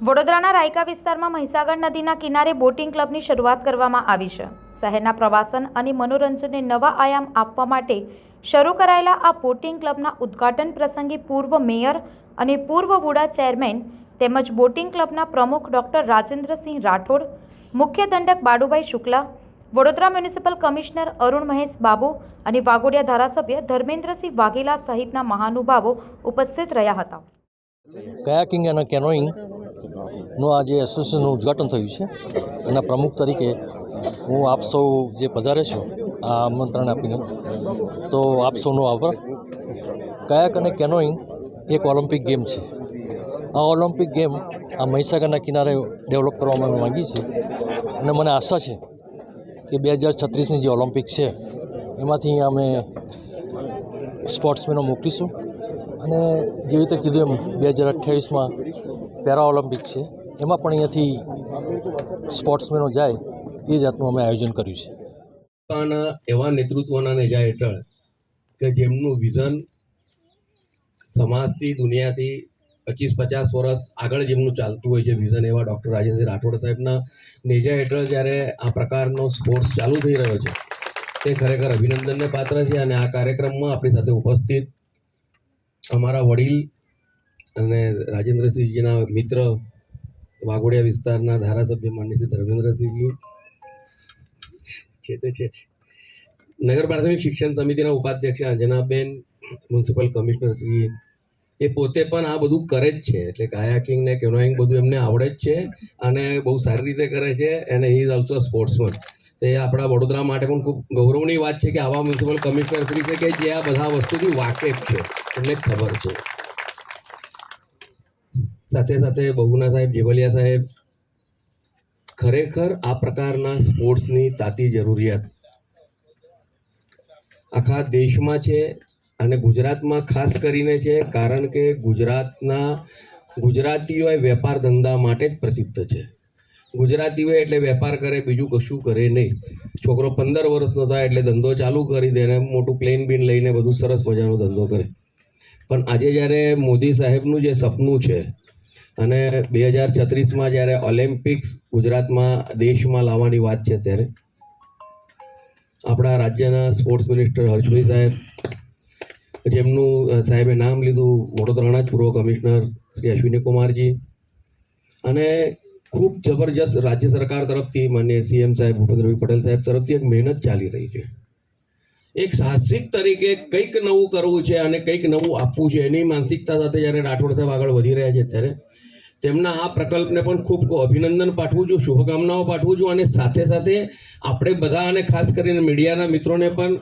વડોદરાના રાયકા વિસ્તારમાં મહીસાગર નદીના કિનારે બોટિંગ ક્લબની શરૂઆત કરવામાં આવી છે. શહેરના પ્રવાસન અને મનોરંજનને નવા આયામ આપવા માટે શરૂ કરાયેલા આ બોટિંગ ક્લબના ઉદ્ઘાટન પ્રસંગે પૂર્વ મેયર અને પૂર્વ વુડા ચેરમેન તેમજ બોટિંગ ક્લબના પ્રમુખ ડૉક્ટર રાજેન્દ્રસિંહ રાઠોડ, મુખ્ય દંડક બાડુભાઈ શુક્લા, વડોદરા મ્યુનિસિપલ કમિશનર અરુણ મહેશ બાબુ અને વાઘોડિયા ધારાસભ્ય ધર્મેન્દ્રસિંહ વાઘેલા સહિતના મહાનુભાવો ઉપસ્થિત રહ્યા હતા. કયાકિંગ અને કેનોઈંગનું આ આજે એસોસિએશનનું ઉદ્ઘાટન થયું છે. એના પ્રમુખ તરીકે હું આપ સૌ જે પધારે છો, આ આમંત્રણ આપીને, તો આપ સૌનો આભાર. કયાક અને કેનોઈંગ એક ઓલિમ્પિક ગેમ છે. આ ઓલિમ્પિક ગેમ આ મહીસાગરના કિનારે ડેવલપ કરવામાં માંગી છે અને મને આશા છે કે બે હજાર છત્રીસની જે ઓલિમ્પિક છે, એમાંથી અમે સ્પોર્ટ્સમેનો મોકલીશું. અને જેવી રીતે કીધું એમ, બે હજાર અઠ્યાવીસમાં પેરા ઓલિમ્પિક છે, એમાં પણ અહીંયાથી સ્પોર્ટ્સમેનો જાય, એ જાતનું અમે આયોજન કર્યું છે. પણ એવા નેતૃત્વના નેજા હેઠળ કે જેમનું વિઝન સમાજથી, દુનિયાથી પચીસ પચાસ વર્ષ આગળ જેમનું ચાલતું હોય છે, વિઝન એવા ડૉક્ટર રાજેન્દ્ર રાઠોડ સાહેબના નેજા હેઠળ જ્યારે આ પ્રકારનો સ્પોર્ટ્સ ચાલુ થઈ રહ્યો છે, તે ખરેખર અભિનંદનને પાત્ર છે અને આ કાર્યક્રમમાં આપણી સાથે ઉપસ્થિત અમારા વડીલ અને રાજેન્દ્રસિંહજીના મિત્ર વાઘોડિયા વિસ્તારના ધારાસભ્ય શ્રી ધર્મેન્દ્રસિંહજી છે તે છે. નગર પ્રાથમિક શિક્ષણ સમિતિના ઉપાધ્યક્ષ અંજનાબેન મ્યુનિસિપલ કમિશનર શ્રી, એ પોતે પણ આ બધું કરે જ છે. એટલે કાયાકિંગ ને કેનોઈંગ બધું એમને આવડે જ છે અને બહુ સારી રીતે કરે છે અને હી ઇઝ ઓલ્સો સ્પોર્ટ્સમેન તે આપણા વડોદરા માટે પણ ખૂબ ગૌરવની વાત છે કે આવા મ્યુનિસિપલ કમિશનર શ્રી છે કે જે આ બધા વસ્તુથી વાકેફ છે, એમને ખબર છે. સાથે સાથે બહુના સાહેબ જેવલિયા સાહેબ, ખરેખર આ પ્રકારના સ્પોર્ટ્સની તાતી જરૂરિયાત આખા દેશમાં છે અને ગુજરાતમાં ખાસ કરીને છે કારણ કે ગુજરાતના ગુજરાતીઓ વેપાર ધંધા માટે જ પ્રસિદ્ધ છે. ગુજરાતીઓ એટલે વેપાર કરે, બીજું કશું કરે નહીં. છોકરો પંદર વર્ષનો થાય એટલે ધંધો ચાલુ કરી દે ને મોટું પ્લેન બીન લઈને બધું સરસ મજાનો ધંધો કરે. પણ આજે જ્યારે મોદી સાહેબનું જે સપનું છે અને બે હજાર છત્રીસમાં જ્યારે ઓલિમ્પિક્સ ગુજરાતમાં દેશમાં લાવવાની વાત છે ત્યારે, આપણા રાજ્યના સ્પોર્ટ્સ મિનિસ્ટર હર્ષભાઈ સાહેબ, જેમનું સાહેબે નામ લીધું, વડોદરાના જ પૂર્વ કમિશનર શ્રી અશ્વિની કુમારજી અને ખૂબ જબરજસ્ત રાજ્ય સરકાર તરફથી, માન્ય સીએમ સાહેબ ભૂપેન્દ્રભાઈ પટેલ સાહેબ તરફથી એક મહેનત ચાલી રહી છે. એક સાહસિક તરીકે કંઈક નવું કરવું છે અને કંઈક નવું આપવું છે, એની માનસિકતા સાથે જ્યારે રાઠોડ સાહેબ આગળ વધી રહ્યા છે ત્યારે તેમના આ પ્રકલ્પને પણ ખૂબ ખૂબ અભિનંદન પાઠવું છું, શુભકામનાઓ પાઠવું છું અને સાથે સાથે આપણે બધા અને ખાસ કરીને મીડિયાના મિત્રોને પણ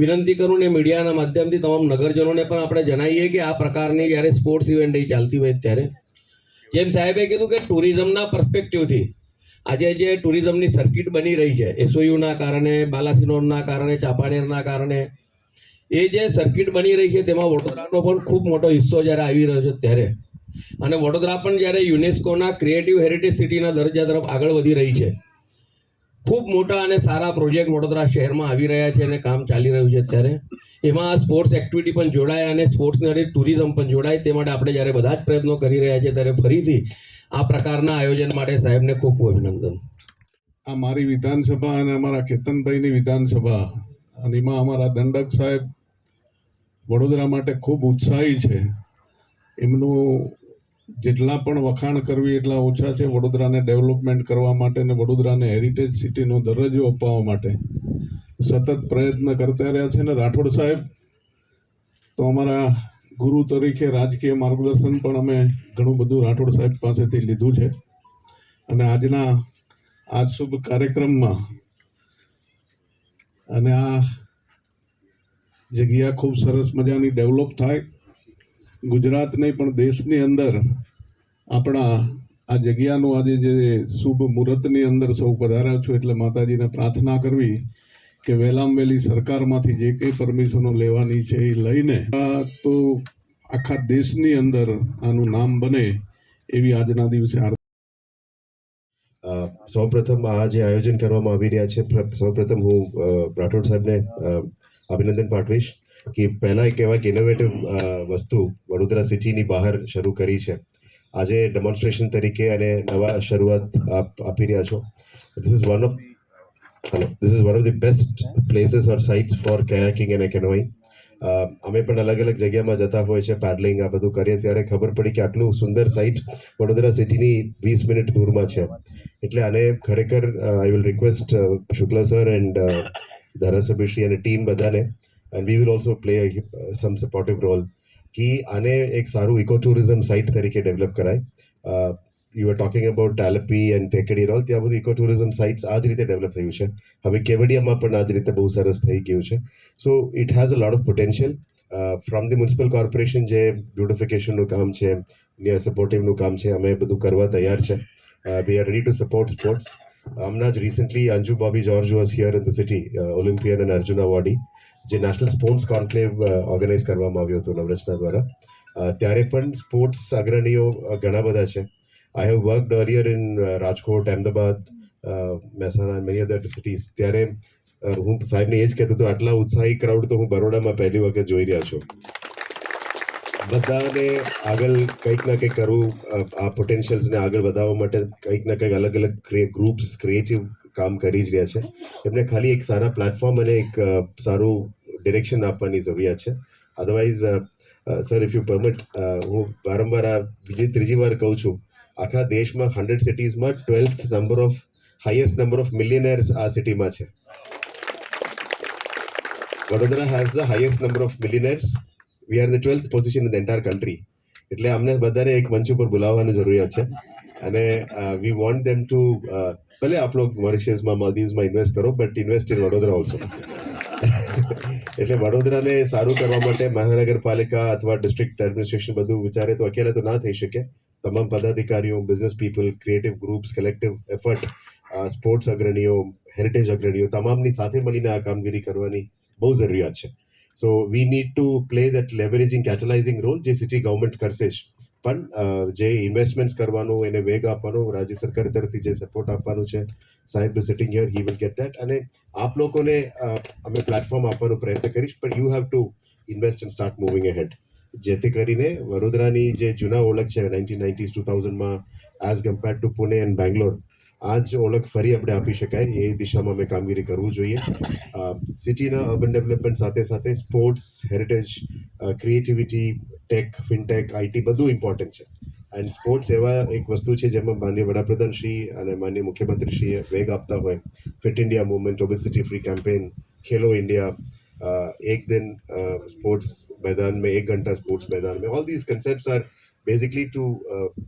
વિનંતી કરું ને મીડિયાના માધ્યમથી તમામ નગરજનોને પણ આપણે જણાવીએ કે આ પ્રકારની જ્યારે સ્પોર્ટ્સ ઇવેન્ટ એ ચાલતી હોય ત્યારે જેમ સાહેબે કીધું કે ટુરિઝમના પર્સપેક્ટિવથી આજે જે ટુરિઝમની સર્કિટ બની રહી છે એસઓયુના કારણે, બાલાસિનોરના કારણે, ચાંપાનેરના કારણે, એ જે સર્કિટ બની રહી છે, તેમાં વડોદરાનો પણ ખૂબ મોટો હિસ્સો જ્યારે આવી રહ્યો છે ત્યારે. અને વડોદરા પણ જ્યારે યુનેસ્કોના ક્રિએટિવ હેરિટેજ સિટીના દરજ્જા તરફ આગળ વધી રહી છે. ખૂબ મોટા અને સારા પ્રોજેક્ટ વડોદરા શહેરમાં આવી રહ્યા છે અને કામ ચાલી રહ્યું છે અત્યારે. એમાં સ્પોર્ટ્સ એક્ટિવિટી પણ જોડાય અને સ્પોર્ટ્સની અને ટુરિઝમ પણ જોડાય. તે માટે આપણે જ્યારે બધા જ પ્રયત્નો કરી રહ્યા છીએ ત્યારે ફરીથી આ પ્રકારના આયોજન માટે સાહેબને ખૂબ ખૂબ અભિનંદન. આ મારી વિધાનસભા અને અમારા કેતનભાઈની વિધાનસભા અને એમાં અમારા દંડક સાહેબ વડોદરા માટે ખૂબ ઉત્સાહી છે. એમનું જેટલા પણ વખાણ કરવી એટલા ઓછા છે વડોદરાને ડેવલપમેન્ટ કરવા માટે અને વડોદરાને હેરિટેજ સિટીનો દરજ્જો અપાવવા માટે. સતત પ્રયત્ન કરતા રહ્યા છે ને રાઠોડ સાહેબ, તો અમારા ગુરુ તરીકે રાજકીય માર્ગદર્શન પણ અમે ઘણું બધું રાઠોડ સાહેબ પાસેથી લીધું છે. અને આજના આ શુભ કાર્યક્રમમાં અને આ જગ્યા ખૂબ સરસ મજાની ડેવલપ થાય ગુજરાત નહીં પણ દેશની અંદર આપણા આ જગ્યાનું આજે જે શુભ મુહૂર્તની અંદર સૌ પધાર્યા છો એટલે માતાજીને પ્રાર્થના કરવી કે વહેલામ વહેલી સરકારમાંથી જે કંઈ પરમિશનો લેવાની છે એ લઈને આ તો આખા દેશની અંદર આનું નામ બને એવી આજના દિવસે અ, સૌપ્રથમ આ જે આયોજન કરવામાં આવી રહ્યા છે પ્ર- સૌપ્રથમ હું રાઠોડ સાહેબને અભિનંદન પાઠવીશ. કે પહેલાં એક એવા ઇનોવેટિવ વસ્તુ વડોદરા સિટીની બહાર શરૂ કરી છે. આજે ડેમોન્સ્ટ્રેશન તરીકે અને નવા શરૂઆત આપ, આપી રહ્યા છો. This is one of hello this is one of the best places or sites for kayaking and canoeing અમે પણ અલગ અલગ જગ્યામાં જતા હોય છે પેડલિંગ આ બધું કરીએ, ત્યારે ખબર પડી કે આટલું સુંદર સાઇટ વડોદરા સિટીની વીસ મિનિટ દૂરમાં છે. એટલે આને ખરેખર I will request Shukla sir and ધારાસભ્યશ્રી અને ટીમ બધાને and we will also play some supportive role કે આને એક સારું ઇકો ટુરિઝમ સાઇટ તરીકે ડેવલપ કરાય you are talking about Talpi and ટેકડી role ત્યાં બધું ઇકો ટુરિઝમ સાઇટ્સ આ જ રીતે ડેવલપ થયું છે હવે કેવડિયામાં પણ આ જ રીતે બહુ સરસ થઈ ગયું છે so it has a lot of potential from the municipal corporation જે બ્યુટિફિકેશનનું કામ છે સપોર્ટિવનું કામ છે અમે બધું કરવા તૈયાર છે we are ready to support sports હમણાં જ recently Anju Bobby George was here in the city Olympian અને અર્જુન અવોર્ડી જે નેશનલ સ્પોર્ટ્સ કોન્ક્લેવ ઓર્ગેનાઇઝ કરવામાં આવ્યો હતો નવરચના દ્વારા. ત્યારે પણ સ્પોર્ટ્સ અગ્રણીઓ ઘણા બધા છે. I have worked earlier in Rajkot Ahmedabad Mehsana many other cities ત્યારે હું સાહેબને એ જ કહેતો હતો, આટલા ઉત્સાહી ક્રાઉડ તો હું બરોડામાં પહેલી વખત જોઈ રહ્યા છું. બધાને આગળ કંઈક ના કંઈક કરવું આ પોટેન્શિયલ્સને આગળ વધારવા માટે કંઈક ના કંઈક અલગ અલગ ગ્રુપ્સ ક્રિએટિવ કામ કરી જ રહ્યા છે. એમને ખાલી એક સારા પ્લેટફોર્મ અને એક સારું ડિરેક્શન આપવાની જરૂરિયાત છે. Otherwise sir if you permit હું વારંવાર આ બીજી ત્રીજી વાર કહું છું, આખા દેશમાં hundred સિટીઝમાં twelfth number of highest number of millionaires આ સિટીમાં છે. Vadodara has the highest number of millionaires we are the twelfth position in the entire country એટલે અમને બધાને એક મંચ ઉપર બોલાવવાની જરૂરિયાત છે. અને વી વોન્ટ ધેમ ટુ ભલે આપ લોગ મોરિશિયસમાં માલદીવ્સમાં ઇન્વેસ્ટ કરો but invest in Vadodara also એટલે વડોદરાને સારું કરવા માટે મહાનગરપાલિકા અથવા ડિસ્ટ્રિક્ટ એડમિનિસ્ટ્રેશન બધું વિચારે તો અકેલે તો ના થઈ શકે. તમામ પદાધિકારીઓ business people creative groups collective effort sports અગ્રણીઓ હેરિટેજ અગ્રણીઓ, તમામની સાથે મળીને આ કામગીરી કરવાની બહુ જરૂરિયાત છે. So we need to play that leveraging catalysing role જે સિટી ગવર્મેન્ટ કરશે જ પણ જે ઇન્વેસ્ટમેન્ટ્સ કરવાનું એને વેગ આપવાનો રાજ્ય સરકાર તરફથી જે સપોર્ટ આપવાનું છે સાહેબ sitting here he will get that અને આપ લોકોને અમે પ્લેટફોર્મ આપવાનો પ્રયત્ન કરીશ પણ you have to invest and start moving ahead જેથી કરીને વડોદરાની જે જૂના ઓળખ છે nineteen nineties to થાઉઝન્ડમાં as compared to Pune and Bangalore આ જ ઓળખ ફરી આપણે આપી શકાય. એ દિશામાં અમે કામગીરી કરવું જોઈએ. સિટીના અર્બન ડેવલપમેન્ટ સાથે સાથે sports heritage creativity tech fintech IT બધું ઇમ્પોર્ટન્ટ છે. એન્ડ સ્પોર્ટ્સ એવા એક વસ્તુ છે જેમાં માન્ય વડાપ્રધાન શ્રી અને માન્ય મુખ્યમંત્રીશ્રીએ વેગ આપતા હોય. Fit India movement obesity free campaign Khelo India એક દિન સ્પોર્ટ્સ મેદાન મેં એક ઘંટા સ્પોર્ટ્સ મેદાન મેં all these concept are basically to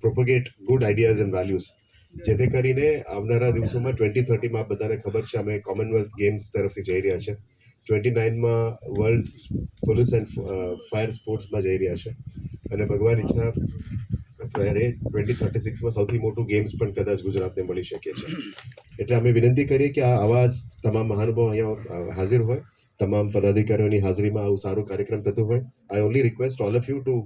propagate good ideas and values જેથી કરીને આવનારા દિવસોમાં ટ્વેન્ટી થર્ટીમાં બધાને ખબર છે, અમે કોમનવેલ્થ ગેમ્સ તરફથી જઈ રહ્યા છે. ટ્વેન્ટી નાઇનમાં વર્લ્ડ પોલીસ એન્ડ ફાયર સ્પોર્ટ્સમાં જઈ રહ્યા છે. અને ભગવાન ઈચ્છા ત્યારે ટ્વેન્ટી થર્ટી સિક્સમાં સૌથી મોટું ગેમ્સ પણ કદાચ ગુજરાતને મળી શકે છે. એટલે અમે વિનંતી કરીએ કે આ આવા જ તમામ મહાનુભાવ અહીંયા હાજર હોય. તમામ પદાધિકારીઓની હાજરીમાં આવું સારું કાર્યક્રમ થતું હોય. I only request all of you to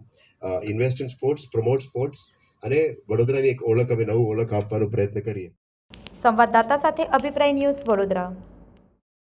invest in sports promote sports અને વડોદરાની એક ઓળખ અમે નવું ઓળખ આપવાનો પ્રયત્ન કરીએ. સંવાદદાતા સાથે અભિપ્રાય ન્યૂઝ વડોદરા.